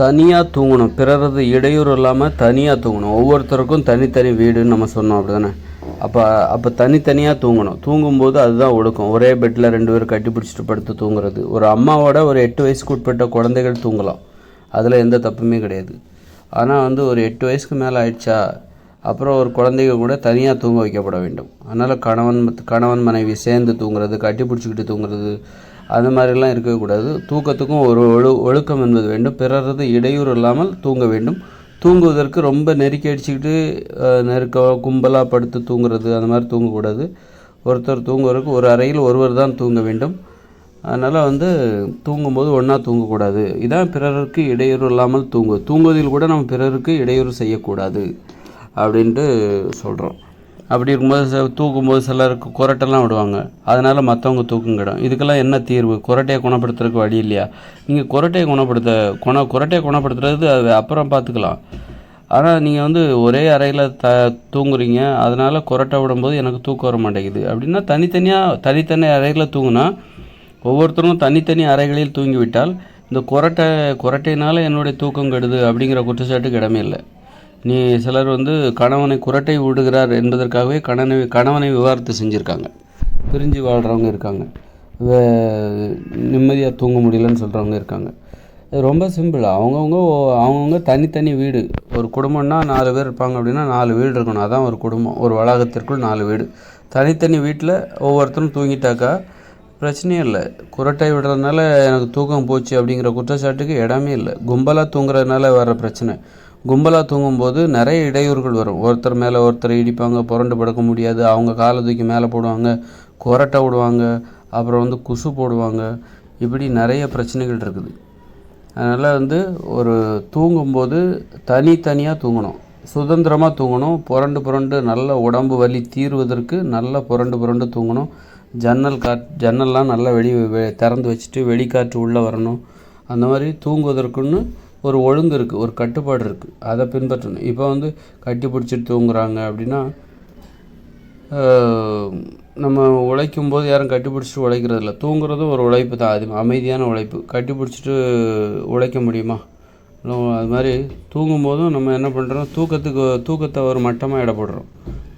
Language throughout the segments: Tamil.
தனியாக தூங்கணும். பிறரது இடையூறு இல்லாமல் தனியாக தூங்கணும். ஒவ்வொருத்தருக்கும் தனித்தனி வீடுன்னு நம்ம சொன்னோம் அப்படி தானே அப்போ அப்போ தனித்தனியாக தூங்கணும். தூங்கும்போது அதுதான் ஒழுக்கம் ஒரே பெட்டில் ரெண்டு பேரும் கட்டி பிடிச்சிட்டு படுத்து தூங்குறது. ஒரு அம்மாவோட ஒரு எட்டு வயசுக்கு உட்பட்ட குழந்தைகள் தூங்கலாம். அதில் எந்த தப்புமே கிடையாது. ஆனால் வந்து ஒரு எட்டு வயசுக்கு மேலே ஆயிடுச்சா அப்புறம் ஒரு குழந்தைங்க கூட தனியாக தூங்க வைக்கப்பட வேண்டும். அதனால் கணவன் மத்- கணவன் மனைவி சேர்ந்து தூங்குறது கட்டி பிடிச்சிக்கிட்டு தூங்குறது அந்த மாதிரிலாம் இருக்கக்கூடாது தூக்கத்துக்கும் ஒரு ஒழு ஒழுக்கம் என்பது வேண்டும். பிறரது இடையூறு இல்லாமல் தூங்க வேண்டும். தூங்குவதற்கு ரொம்ப நெருக்கி அடிச்சுக்கிட்டு நெருக்க கும்பலாக படுத்து தூங்குறது அந்த மாதிரி தூங்கக்கூடாது. ஒருத்தர் தூங்குவதற்கு ஒரு அறையில் ஒருவர் தான் தூங்க வேண்டும். அதனால் வந்து தூங்கும்போது ஒன்றா தூங்கக்கூடாது. இதான் பிறருக்கு இடையூறு இல்லாமல் தூங்கு. தூங்குவதில் கூட நம்ம பிறருக்கு இடையூறு செய்யக்கூடாது. அப்படின்ட்டு சொல்கிறோம் அப்படி இருக்கும்போது தூக்கும்போது சிலருக்கு குரட்டெல்லாம் விடுவாங்க. அதனால் மற்றவங்க தூக்குங்கிடும் இதுக்கெல்லாம் என்ன தீர்வு? குரட்டையை குணப்படுத்துறதுக்கு வழி இல்லையா? நீங்கள் குரட்டையை குணப்படுத்த குண குரட்டையை குணப்படுத்துறது அது அப்புறம் பார்த்துக்கலாம் ஆனால் நீங்கள் வந்து ஒரே அறையில் த தூங்குறீங்க. அதனால் குரட்டை விடும்போது எனக்கு தூக்கம் வர மாட்டேங்குது. அப்படின்னா தனித்தனியாக தனித்தனி அறையில் தூங்குனா ஒவ்வொருத்தரும் தனித்தனி அறைகளில் தூங்கிவிட்டால் இந்த குரட்டை குரட்டையினால் என்னுடைய தூக்கம் கெடுது அப்படிங்கிற குற்றச்சாட்டுக்கு இடமே இல்லை. நீ சிலர் வந்து கணவனை குரட்டை விடுகிறார் என்பதற்காகவே கணவனை கணவனை விவாகரத்து செஞ்சுருக்காங்க. பிரிஞ்சு வாழ்கிறவங்க இருக்காங்க. நிம்மதியாக தூங்க முடியலன்னு சொல்கிறவங்க இருக்காங்க. ரொம்ப சிம்பிள். அவங்கவுங்க அவங்கவுங்க தனித்தனி வீடு. ஒரு குடும்பம்னா நாலு பேர் இருப்பாங்க அப்படின்னா நாலு வீடு இருக்கணும். அதான் ஒரு குடும்பம். ஒரு வளாகத்திற்குள் நாலு வீடு. தனித்தனி வீட்டில் ஒவ்வொருத்தரும் தூங்கிட்டாக்கா பிரச்சனையே இல்லை. குரட்டை விடுறதுனால எனக்கு தூக்கம் போச்சு அப்படிங்கிற குற்றச்சாட்டுக்கு இடமே இல்லை. கும்பலாக தூங்குறதுனால வர பிரச்சனை. கும்பலாக தூங்கும்போது நிறைய இடையூறுகள் வரும். ஒருத்தர் மேலே ஒருத்தர் இடிப்பாங்க புரண்டு படுக்க முடியாது. அவங்க காலை தூக்கி மேலே போடுவாங்க கொரட்டை விடுவாங்க அப்புறம் வந்து குசு போடுவாங்க. இப்படி நிறைய பிரச்சனைகள் இருக்குது. அதனால் வந்து ஒரு தூங்கும்போது தனித்தனியாக தூங்கணும். சுதந்திரமாக தூங்கணும். புரண்டு புரண்டு நல்ல உடம்பு வலி தீர்வதற்கு நல்ல புரண்டு புரண்டு தூங்கணும். ஜன்னல் காட் ஜன்னல்லாம் நல்லா வெளி திறந்து வச்சுட்டு வெளிக்காற்று உள்ளே வரணும். அந்த மாதிரி தூங்குவதற்குன்னு ஒரு ஒழுங்கு இருக்குது ஒரு கட்டுப்பாடு இருக்குது அதை பின்பற்றணும். இப்போ வந்து கட்டி பிடிச்சிட்டு தூங்குறாங்க அப்படின்னா நம்ம உழைக்கும் போது யாரும் கட்டி பிடிச்சிட்டு உழைக்கிறது இல்லை. தூங்குறதும் ஒரு உழைப்பு தான். அது அமைதியான உழைப்பு. கட்டி பிடிச்சிட்டு உழைக்க முடியுமா? அது மாதிரி தூங்கும்போதும் நம்ம என்ன பண்ணுறோம் தூக்கத்துக்கு தூக்கத்தை ஒரு மட்டமாக இடப்படுறோம்.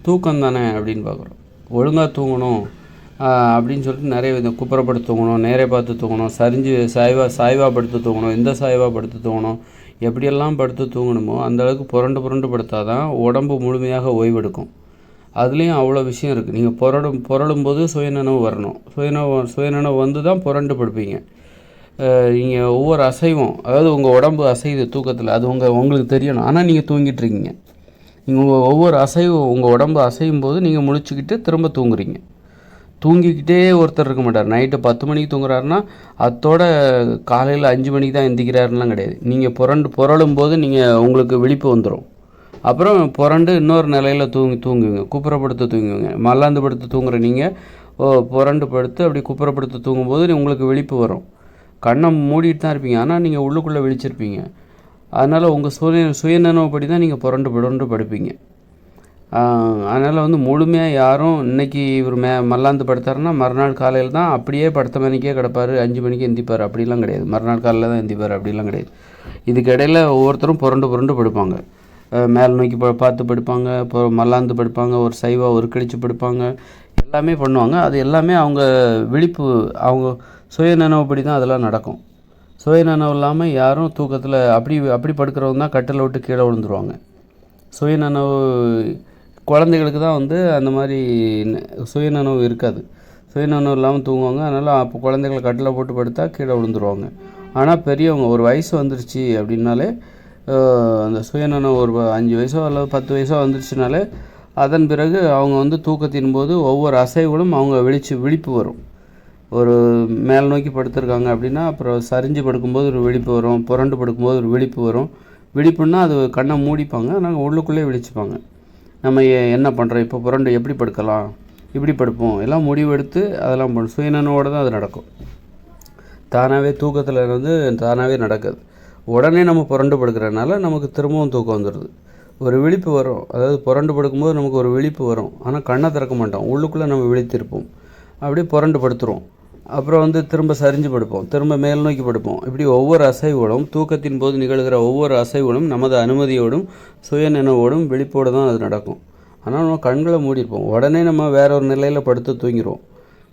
தூக்கம் தானே அப்படின்னு பார்க்குறோம். ஒழுங்காக தூங்கணும். அப்படின்னு சொல்லிட்டு நிறைய விதம் குப்புறப்படுத்து தூங்கணும் நேரே பார்த்து தூங்கணும் சரிஞ்சு சாய்வா சாய்வா படுத்து தூங்கணும் இந்த சாய்வா படுத்து தூங்கணும் எப்படியெல்லாம் படுத்து தூங்கணுமோ அந்தளவுக்கு புரண்டு புரண்டு புரண்டு படுத்தாதான் உடம்பு முழுமையாக ஓய்வெடுக்கும். அதுலேயும் அவ்வளோ விஷயம் இருக்குது நீங்கள் புரடும் புரளும்போது சுயநனவு வரணும். சுயநனவு சுயநனவு வந்து தான் புரண்டு படுப்பீங்க. நீங்கள் ஒவ்வொரு அசைவும் அதாவது உங்கள் உடம்பு அசையுது தூக்கத்தில் அது உங்கள் உங்களுக்கு தெரியணும். ஆனால் நீங்கள் தூங்கிட்டு இருக்கீங்க. நீங்கள் ஒவ்வொரு அசைவும் உங்கள் உடம்பு அசையும் போது நீங்கள் முழிச்சுக்கிட்டு திரும்ப தூங்குறீங்க. தூங்கிக்கிட்டே ஒருத்தர் இருக்க மாட்டார். நைட்டு பத்து மணிக்கு தூங்குறாருன்னா அத்தோட காலையில் அஞ்சு மணிக்கு தான் எந்திக்கிறாருலாம் கிடையாது. நீங்கள் புரண்டு புரளும் போது நீங்கள் உங்களுக்கு விழிப்பு வந்துடும் அப்புறம் புரண்டு இன்னொரு நிலையில் தூங்கி தூங்குவீங்க குப்புறப்படுத்து தூங்குவீங்க மல்லாந்து படுத்து தூங்குற நீங்கள் ஓ புரண்டு படுத்து அப்படி குப்புறப்படுத்து தூங்கும்போது உங்களுக்கு விழிப்பு வரும். கண்ணை மூடிட்டு தான் இருப்பீங்க. ஆனால் நீங்கள் உள்ளுக்குள்ளே விழிச்சிருப்பீங்க. அதனால் உங்கள் சுய சுயநனவுப்படி தான் நீங்கள் புரண்டு புரண்டு படுப்பீங்க. அதனால் வந்து முழுமையாக யாரும் இன்னைக்கு இவர் மே மல்லாந்து படுத்தாருன்னா மறுநாள் காலையில் தான் அப்படியே படுத்த மணிக்கே கிடப்பார் அஞ்சு மணிக்கு எந்திப்பார். அப்படிலாம் கிடையாது. மறுநாள் காலையில் தான் எந்திப்பார். அப்படிலாம் கிடையாது. இதுக்கு ஒவ்வொருத்தரும் புரண்டு புரண்டு படுப்பாங்க. மேல் நோக்கி ப பார்த்து படுப்பாங்க. இப்போ மல்லாந்து படுப்பாங்க. ஒரு சைவாக ஒரு கழிச்சு படுப்பாங்க. எல்லாமே பண்ணுவாங்க. அது எல்லாமே அவங்க விழிப்பு அவங்க சுயநனவுப்படி தான் அதெல்லாம் நடக்கும். சுயநனவு இல்லாமல் யாரும் தூக்கத்தில் அப்படி அப்படி படுக்கிறவங்க தான் கட்டில் விட்டு கீழே விழுந்துருவாங்க. சுயநனவு குழந்தைகளுக்கு தான் வந்து அந்த மாதிரி சுயநனவு இருக்காது. சுயநனவு இல்லாமல் தூங்குவாங்க. அதனால் அப்போ குழந்தைகளை கட்டில் போட்டு படுத்தா கீழே விழுந்துருவாங்க. ஆனால் பெரியவங்க ஒரு வயசு வந்துருச்சு அப்படின்னாலே அந்த சுயநனவு ஒரு அஞ்சு வயசோ அல்லது பத்து வயசோ வந்துருச்சுனாலே அதன் பிறகு அவங்க வந்து தூக்கத்தின் போது ஒவ்வொரு அசைவுகளும் அவங்க விழிச்சு விழிப்பு வரும். ஒரு மேல் நோக்கி படுத்திருக்காங்க அப்படின்னா அப்புறம் சரிஞ்சு படுக்கும்போது ஒரு விழிப்பு வரும். புரண்டு படுக்கும்போது ஒரு விழிப்பு வரும். விழிப்புன்னா அது கண்ணை மூடிப்பாங்க. நாங்கள் உள்ளுக்குள்ளே விழிச்சுப்பாங்க. நம்ம என்ன பண்ணுறோம் இப்போ புரண்டு எப்படி படுக்கலாம்? இப்படி படுப்போம். எல்லாம் முடிவெடுத்து அதெல்லாம் பண்ணும் சுயநனவோடு தான் அது நடக்கும். தானாகவே தூக்கத்தில் இருந்து தானாகவே நடக்குது. உடனே நம்ம புரண்டு படுக்கிறனால நமக்கு திரும்பவும் தூக்கம் வந்துடுது ஒரு விழிப்பு வரும். அதாவது புரண்டு படுக்கும்போது நமக்கு ஒரு விழிப்பு வரும். ஆனால் கண்ணை திறக்க மாட்டோம். உள்ளுக்குள்ளே நம்ம விழித்திருப்போம். அப்படியே புரண்டு படுத்துருவோம். அப்புறம் வந்து திரும்ப சரிஞ்சு படுப்போம். திரும்ப மேல் நோக்கி படுப்போம். இப்படி ஒவ்வொரு அசைவுகளும் தூக்கத்தின் போது நிகழ்கிற ஒவ்வொரு அசைவுகளும் நமது அனுமதியோடும் சுய நினைவோடும் தான் அது நடக்கும். ஆனால் நம்ம கண்களை மூடியிருப்போம். உடனே நம்ம வேற ஒரு நிலையில் படுத்து தூங்கிடுவோம்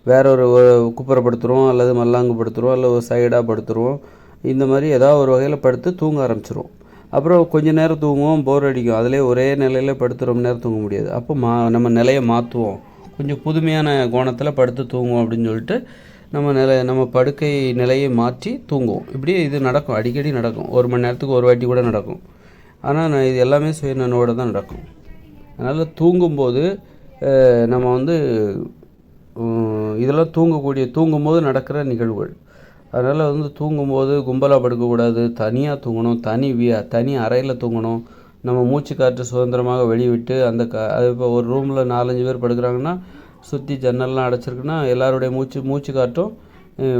வேற ஒரு குப்பரை படுத்துருவோம் அல்லது மல்லாங்கு படுத்துருவோம் அல்லது ஒரு சைடாக படுத்துருவோம் இந்த மாதிரி ஏதாவது ஒரு வகையில் படுத்து தூங்க ஆரம்பிச்சிருவோம். அப்புறம் கொஞ்ச நேரம் தூங்குவோம் போர் அடிக்கும். அதிலே ஒரே நிலையில் படுத்து ரொம்ப நேரம் தூங்க முடியாது. அப்போ மா நம்ம நிலையை மாற்றுவோம் கொஞ்சம் புதுமையான கோணத்தில் படுத்து தூங்குவோம் அப்படின்னு சொல்லிட்டு நம்ம நிலை நம்ம படுக்கை நிலையை மாற்றி தூங்குவோம். இப்படி இது நடக்கும். அடிக்கடி நடக்கும். ஒரு மணி நேரத்துக்கு ஒரு வாட்டி கூட நடக்கும். ஆனால் நான் இது எல்லாமே சுயநனவோட தான் நடக்கும். அதனால் தூங்கும்போது நம்ம வந்து இதெல்லாம் தூங்கக்கூடிய தூங்கும்போது நடக்கிற நிகழ்வுகள். அதனால் வந்து தூங்கும்போது கும்பலாக படுக்கக்கூடாது. தனியாக தூங்கணும். தனி வியா தனி அறையில் தூங்கணும். நம்ம மூச்சு காற்று சுதந்திரமாக வெளிவிட்டு அந்த க அது இப்போ ஒரு ரூமில் நாலஞ்சு பேர் படுக்கிறாங்கன்னா சுற்றி ஜன்னல்லாம் அடைச்சிருக்குன்னா எல்லாருடைய மூச்சு மூச்சு காற்றும்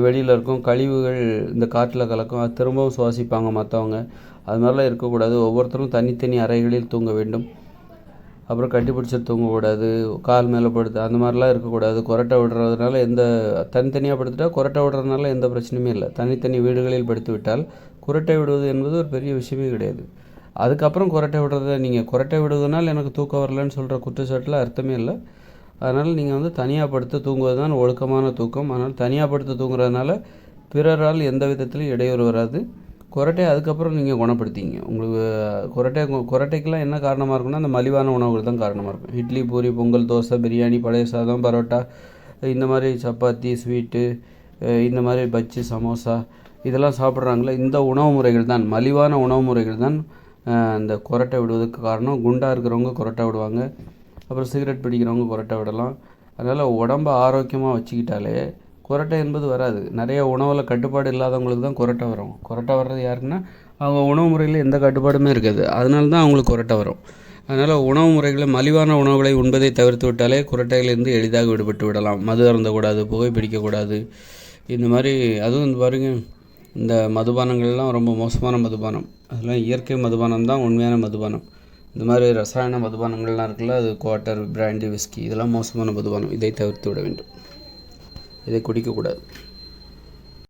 வெளியில் இருக்கும். கழிவுகள் இந்த காற்றில் கலக்கும். அது திரும்பவும் சுவாசிப்பாங்க மற்றவங்க அது மாதிரிலாம் இருக்கக்கூடாது. ஒவ்வொருத்தரும் தனித்தனி அறைகளில் தூங்க வேண்டும். அப்புறம் கட்டிப்பிடிச்சி தூங்கக்கூடாது. கால் மேலே படுத்து அந்த மாதிரிலாம் இருக்கக்கூடாது. கொரட்டை விடுறதுனால எந்த தனித்தனியாக படுத்துட்டா கொரட்டை விடுறதுனால எந்த பிரச்சனையுமே இல்லை. தனித்தனி வீடுகளில் படுத்து விட்டால் குரட்டை விடுவது என்பது ஒரு பெரிய விஷயமே கிடையாது. அதுக்கப்புறம் கொரட்டை விடுறத நீங்கள் கொரட்டை விடுவதனால் எனக்கு தூக்கம் வரலன்னு சொல்கிற குற்றச்சாட்டில் அர்த்தமே இல்லை. அதனால் நீங்கள் வந்து தனியாக படுத்து தூங்குவது தான் ஒழுக்கமான தூக்கம். அதனால் தனியாக படுத்து தூங்குறதுனால பிறரால் எந்த விதத்துலையும் இடையூறு வராது. குரட்டை அதுக்கப்புறம் நீங்கள் குணப்படுத்திங்க. உங்களுக்கு குரட்டை குரட்டைக்கெல்லாம் என்ன காரணமாக இருக்குன்னா அந்த மலிவான உணவுகள் தான் காரணமாக இருக்கும். இட்லி பூரி பொங்கல் தோசை பிரியாணி பழைய சாதம் பரோட்டா இந்த மாதிரி சப்பாத்தி ஸ்வீட்டு இந்த மாதிரி பஜ்ஜி சமோசா இதெல்லாம் சாப்பிட்றாங்களே இந்த உணவு முறைகள் தான் மலிவான உணவு முறைகள் தான் இந்த குரட்டை விடுவதற்கு காரணம். குண்டாக இருக்கிறவங்க குரட்டை விடுவாங்க. அப்புறம் சிகரெட் பிடிக்கிறவங்க கொரட்டை விடலாம். அதனால் உடம்ப ஆரோக்கியமாக வச்சுக்கிட்டாலே கொரட்டை என்பது வராது. நிறைய உணவில் கட்டுப்பாடு இல்லாதவங்களுக்கு தான் குரட்டை வரும். கொரட்டை வர்றது யாருக்குன்னா அவங்க உணவு முறையில் எந்த கட்டுப்பாடுமே இருக்காது. அதனால தான் அவங்களுக்கு கொரட்டை வரும். அதனால் உணவு முறைகளை மலிவான உணவுகளை உண்பதை தவிர்த்து விட்டாலே குரட்டைகளிலிருந்து எளிதாக விடுபட்டு விடலாம். மது அருந்தக்கூடாது புகை பிடிக்கக்கூடாது. இந்த மாதிரி அதுவும் இந்த பாருங்க இந்த மதுபானங்கள்லாம் ரொம்ப மோசமான மதுபானம். அதெல்லாம் இயற்கை மதுபானம் தான் உண்மையான மதுபானம். இந்த மாதிரி ரசாயன மதுபானங்கள்லாம் இருக்குல்ல அது குவாட்டர் பிராண்டி விஸ்கி இதெல்லாம் மோசமான மதுபானம். இதை தவிர்த்து விட வேண்டும். இதை குடிக்கக்கூடாது.